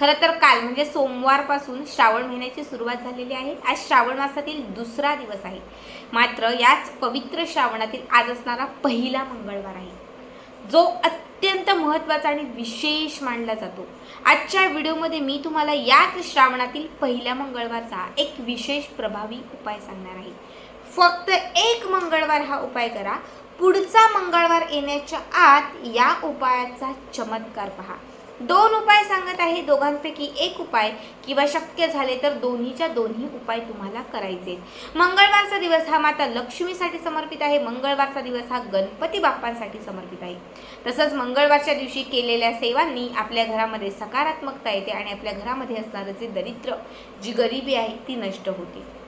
खरं तर काल म्हणजे सोमवारपासून श्रावण महिन्याची सुरुवात झालेली आहे. आज श्रावण मासातील दुसरा दिवस आहे. मात्र याच पवित्र श्रावणातील आज असणारा पहिला मंगळवार आहे. जो अत्यंत महत्त्वाचा आणि विशेष मानला जातो. आजच्या व्हिडिओमध्ये मी तुम्हाला याच श्रावणातील पहिल्या मंगळवारचा एक विशेष प्रभावी उपाय सांगणार आहे. फक्त एक मंगळवार हा उपाय करा. पुढचा मंगळवार येण्याच्या आत या उपायाचा चमत्कार पहा. दोन उपाय सांगत आहे. दोघांपैकी एक उपाय किंवा शक्य झाले तर दोन्हीच्या दोन्ही उपाय तुम्हाला करायचे. मंगळवारचा दिवस हा माता लक्ष्मीसाठी समर्पित आहे. मंगळवारचा दिवस हा गणपती बाप्पांसाठी समर्पित आहे. तसंच मंगळवारच्या दिवशी केलेल्या सेवांनी आपल्या घरामध्ये सकारात्मकता येते आणि आपल्या घरामध्ये असणारं जे दरिद्र जी गरिबी आहे ती नष्ट होते.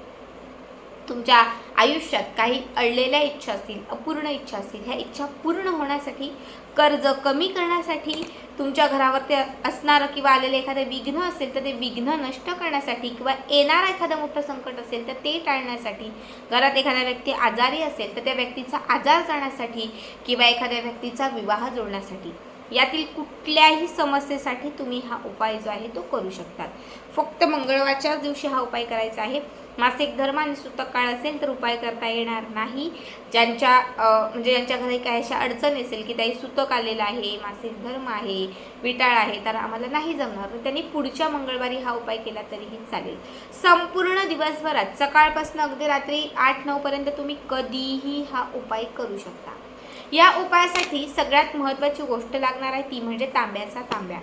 तुमच्या आयुष्यात काही अडलेल्या इच्छा असतील अपूर्ण इच्छा असतील ह्या इच्छा पूर्ण होण्यासाठी कर्ज कमी करण्यासाठी तुमच्या घरावर ते असणारं किंवा आलेलं एखादं विघ्न असेल तर ते विघ्न नष्ट करण्यासाठी किंवा येणारं एखादं मोठं संकट असेल तर ते टाळण्यासाठी घरात एखादा व्यक्ती आजारी असेल तर त्या व्यक्तीचा आजार जाण्यासाठी किंवा एखाद्या व्यक्तीचा विवाह जोडण्यासाठी यातील कुठल्याही समस्येसाठी तुम्ही हा उपाय जो आहे तो करू शकतात. फक्त मंगळवारच्याच दिवशी हा उपाय करायचा आहे. मासिक धर्म आणि सुतक काळ असेल तर उपाय करता येणार नाही. ज्यांच्या म्हणजे ज्यांच्या घरी काही अशा अडचण असेल की त्याही सुतक आलेलं आहे मासिक धर्म आहे विटाळ आहे तर आम्हाला नाही जमणार. तर त्यांनी पुढच्या मंगळवारी हा उपाय केला तरीही चालेल. संपूर्ण दिवसभरात सकाळपासून अगदी रात्री आठ नऊपर्यंत तुम्ही कधीही हा उपाय करू शकता. या उपायासाठी सगळ्यात महत्त्वाची गोष्ट लागणार आहे ती म्हणजे तांब्याचा तांब्या.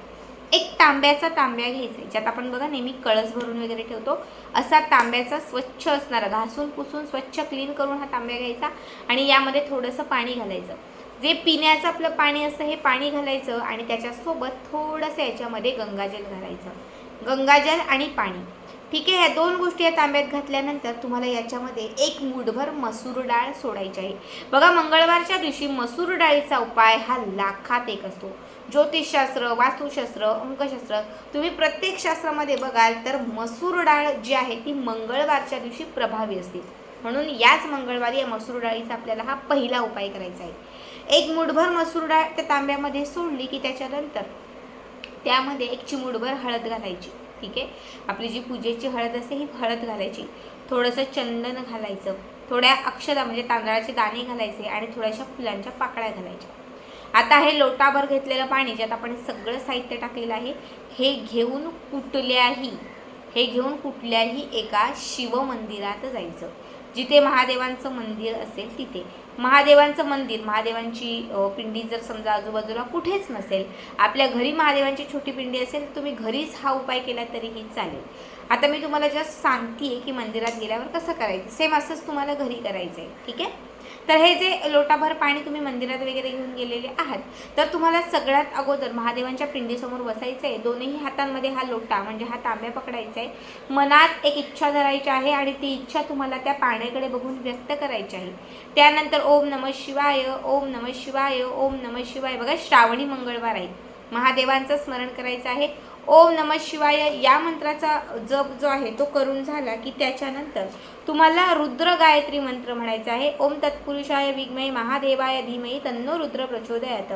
एक तांब्याचा तांब्या घ्यायचा आहे. ज्यात आपण बघा नेहमी कळस भरून वगैरे ठेवतो. असा तांब्याचा स्वच्छ असणारा घासून पुसून स्वच्छ क्लीन करून हा तांब्या घ्यायचा आणि यामध्ये थोडंसं पाणी घालायचं. जे पिण्याचं आपलं पाणी असतं हे पाणी घालायचं आणि त्याच्यासोबत थोडंसं याच्यामध्ये गंगाजल घालायचं. गंगाजल आणि पाणी. ठीक आहे ह्या दोन गोष्टी या तांब्यात घातल्यानंतर तुम्हाला याच्यामध्ये एक मूठभर मसूर डाळ सोडायची आहे. बघा मंगळवारच्या दिवशी मसूर डाळीचा उपाय हा लाखात एक असतो. ज्योतिषशास्त्र वास्तुशास्त्र अंकशास्त्र तुम्ही प्रत्येक शास्त्रामध्ये बघाल तर मसूर डाळ जी आहे ती मंगळवारच्या दिवशी प्रभावी असते. म्हणून याच मंगळवारी या मसूर डाळीचा आपल्याला हा पहिला उपाय करायचा आहे. एक मुठभर मसूर डाळ त्या तांब्यामध्ये सोडली की त्याच्यानंतर त्यामध्ये एक चिमूटभर हळद घालायची. ठीक आहे? आपली जी पूजेची हळद असते ही हळद घालायची. थोडंसं चंदन घालायचं. थोड्या अक्षदा म्हणजे तांदळाचे दाणे घालायचे आणि थोड्याशा फुलांच्या पाकळ्या घालायच्या. आता हे लोटाभर घेतलेलं पाणी ज्यात आपण सगळं साहित्य टाकलेलं आहे हे घेऊन कुठल्याही हे घेऊन कुठल्याही एका शिवमंदिरात जायचं. जिथे महादेवांचं मंदिर असेल तिथे. महादेवांचं मंदिर महादेवांची पिंडी जर समजा आजूबाजूला कुठेच नसेल आपल्या घरी महादेवांची छोटी पिंडी असेल तर तुम्ही घरीच हा उपाय केला तरीही चालेल. आता मी तुम्हाला जस्ट सांगते की मंदिरात गेल्यावर कसं करायचं? सेम असंच तुम्हाला घरी करायचं आहे ठीक आहे? तर हे जे लोटाभर पाणी तुम्ही मंदिरात वगैरे घेऊन गेलेले आहात तर तुम्हाला सगळ्यात अगोदर महादेवांच्या पिंडीसमोर बसायचं आहे. दोन्ही हातांमध्ये हा लोटा म्हणजे हा तांब्या पकडायचा आहे. मनात एक इच्छा धरायची आहे आणि ती इच्छा तुम्हाला त्या पाण्याकडे बघून व्यक्त करायची आहे. त्यानंतर ओम नमः शिवाय ओम नमः शिवाय ओम नमः शिवाय. बघा श्रावणी मंगळवार आहे. महादेवांचं स्मरण करायचं आहे. ओम नमः शिवाय या मंत्राचा जप जो आहे तो करून झाला की त्याच्यानंतर तुम्हाला रुद्र गायत्री मंत्र म्हणायचा आहे. ओम तत्पुरुषाय विग्महे महादेवाय धीमही तन्नो रुद्र प्रचोदयात.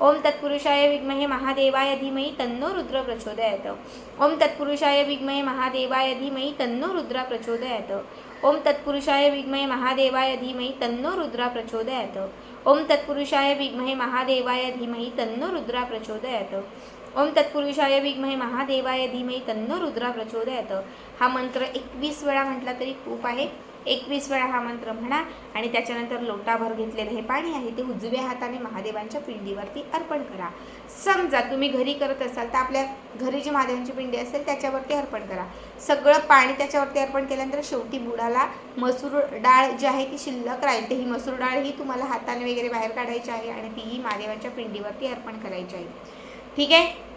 ओम तत्पुरुषाय विग्महे महादेवाय धीमही तन्नो रुद्र प्रचोदयात. ओम तत्पुरुषाय विग्महे महादेवाय धीमही तन्नो रुद्र प्रचोदयात. ओम तत्पुरुषाय विग्महे महादेवाय धीमही तन्नो रुद्रा प्रचोदयात. ओम तत्पुरुषाय विद्महे महादेवाय धीमहि तन्नो रुद्रा प्रचोदयात. ओम तत्पुरुषाय विद्महे महादेवाय धीमहि तन्नो रुद्रा प्रचोदयात. हा मंत्र एकवीस वेळा म्हटला तरी खूप आहे. एकवीस वेळा हा मंत्र म्हणा आणि त्याच्यानंतर लोटाभर घेतलेलं हे पाणी आहे ते उजव्या हाताने महादेवांच्या पिंडीवरती अर्पण करा. समजा तुम्ही घरी करत असाल तर आपल्या घरी जी महादेवांची पिंडी असेल त्याच्यावरती अर्पण करा. सगळं पाणी त्याच्यावरती अर्पण केल्यानंतर शेवटी बुडाला मसूर डाळ जी आहे ती शिल्लक राहील. ही मसूर डाळ ही तुम्हाला हाताने वगैरे बाहेर काढायची आहे आणि तीही महादेवांच्या पिंडीवरती अर्पण करायची आहे. ठीक आहे?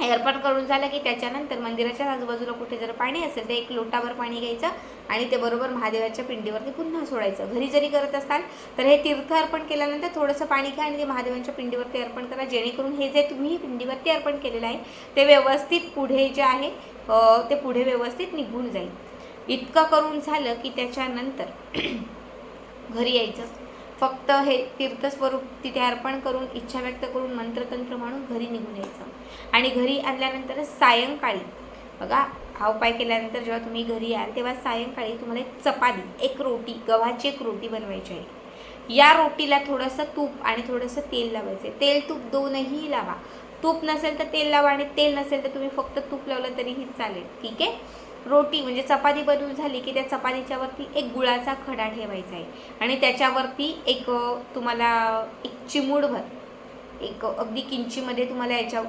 अर्पण करून झालं की त्याच्यानंतर मंदिराच्या आजूबाजूला कुठे जर पाणी असेल तर एक लोटावर पाणी घ्यायचं आणि ते बरोबर महादेवाच्या पिंडीवरती पुन्हा सोडायचं. घरी जरी करत असाल तर हे तीर्थ अर्पण केल्यानंतर थोडंसं पाणी घ्या आणि ते महादेवांच्या पिंडीवरती अर्पण करा. जेणेकरून हे जे तुम्ही पिंडीवरती अर्पण केलेलं आहे ते व्यवस्थित पुढे जे आहे ते पुढे व्यवस्थित निघून जाईल. इतकं करून झालं की त्याच्यानंतर घरी यायचं. फक्त हे तीर्थस्वरूप तिथे अर्पण करून इच्छा व्यक्त करून मंत्रतंत्र म्हणून घरी निघून यायचं. आणि घरी आणल्यानंतर सायंकाळी बघा हा उपाय केल्यानंतर जेव्हा तुम्ही घरी याल तेव्हा सायंकाळी तुम्हाला एक चपाती एक रोटी गव्हाची एक रोटी बनवायची आहे. या रोटीला थोडंसं तूप आणि थोडंसं तेल लावायचं आहे. तेल तूप दोनही लावा. तूप नसेल तर तेल लावा आणि तेल नसेल तर तुम्ही फक्त तूप लावलं तरीही चालेल. ठीक आहे? रोटी म्हणजे चपाती बनवून झाली की त्या चपातीच्या वरती एक गुळाचा खडा ठेवायचा आहे. आणि त्याच्यावरती एक तुम्हाला एक चिमूडभर एक अगदी किंचीमध्ये तुम्हाला याच्या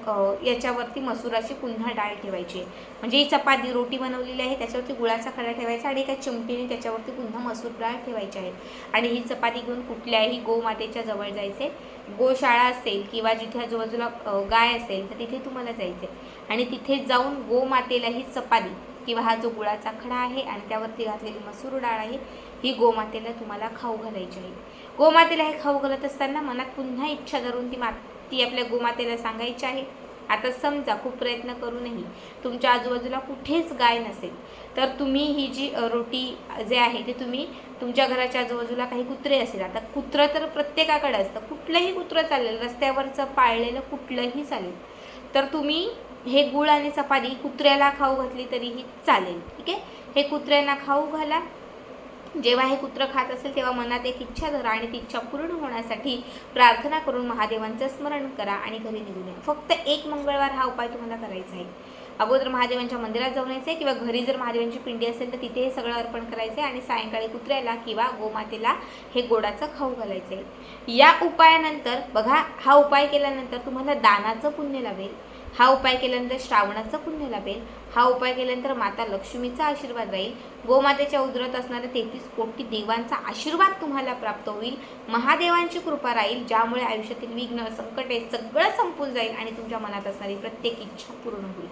याच्यावरती मसुराची पुन्हा डाळ ठेवायची आहे. म्हणजे ही चपाती रोटी बनवलेली आहे त्याच्यावरती गुळाचा खडा ठेवायचा आणि एका चिमटीने त्याच्यावरती पुन्हा मसूर डाळ ठेवायची आहे. आणि ही चपाती घेऊन कुठल्याही गोमातेच्या जवळ जायचे. गोशाळा असेल किंवा जिथे आजूबाजूला गाय असेल तर तिथे तुम्हाला जायचे. आणि तिथे जाऊन गोमातेला ही चपाती किंवा हा जो गुळाचा खडा आहे आणि त्यावरती घातलेली मसूर डाळ आहे ही गोमातेला तुम्हाला खाऊ घालायची आहे. गोमातेला हे खाऊ घालत असताना मनात पुन्हा इच्छा धरून ती मा ती आपल्या गोमातेला सांगायची आहे. आता समजा खूप प्रयत्न करूनही तुमच्या आजूबाजूला कुठेच गाय नसेल तर तुम्ही ही जी रोटी जे आहे ते तुम्ही तुमच्या घराच्या आजूबाजूला काही कुत्रे असेल आता कुत्रं तर प्रत्येकाकडे असतं कुठलंही कुत्रं चालेल रस्त्यावरचं पाळलेलं कुठलंही चालेल तर तुम्ही हे गुळ आणि चपाती कुत्र्याला खाऊ घातली तरीही चालेल ठीक आहे? हे कुत्र्यांना खाऊ घाला. जेव्हा हे कुत्रं खात असेल तेव्हा मनात एक इच्छा धरा आणि ती इच्छा पूर्ण होण्यासाठी प्रार्थना करून महादेवांचं स्मरण करा आणि घरी निघून या फक्त एक मंगळवार हा उपाय तुम्हाला करायचा आहे. अगोदर महादेवांच्या मंदिरात जाऊन यायचं आहे किंवा घरी जर महादेवांची पिंडी असेल तर तिथे हे सगळं अर्पण करायचं आहे आणि सायंकाळी कुत्र्याला किंवा गोमातेला हे गोडाचं खाऊ घालायचं आहे. या उपायानंतर बघा हा उपाय केल्यानंतर तुम्हाला दानाचं पुण्य लाभेल. हा उपाय केल्यानंतर श्रावणाचं पुण्य लाभेल. हा उपाय केल्यानंतर माता लक्ष्मीचा आशीर्वाद राहील. गोमातेच्या उदरात असणाऱ्या तेहतीस कोटी देवांचा आशीर्वाद तुम्हाला प्राप्त होईल. महादेवांची कृपा राहील ज्यामुळे आयुष्यातील विघ्न संकटे सगळं संपून जाईल आणि तुमच्या मनात असणारी प्रत्येक इच्छा पूर्ण होईल.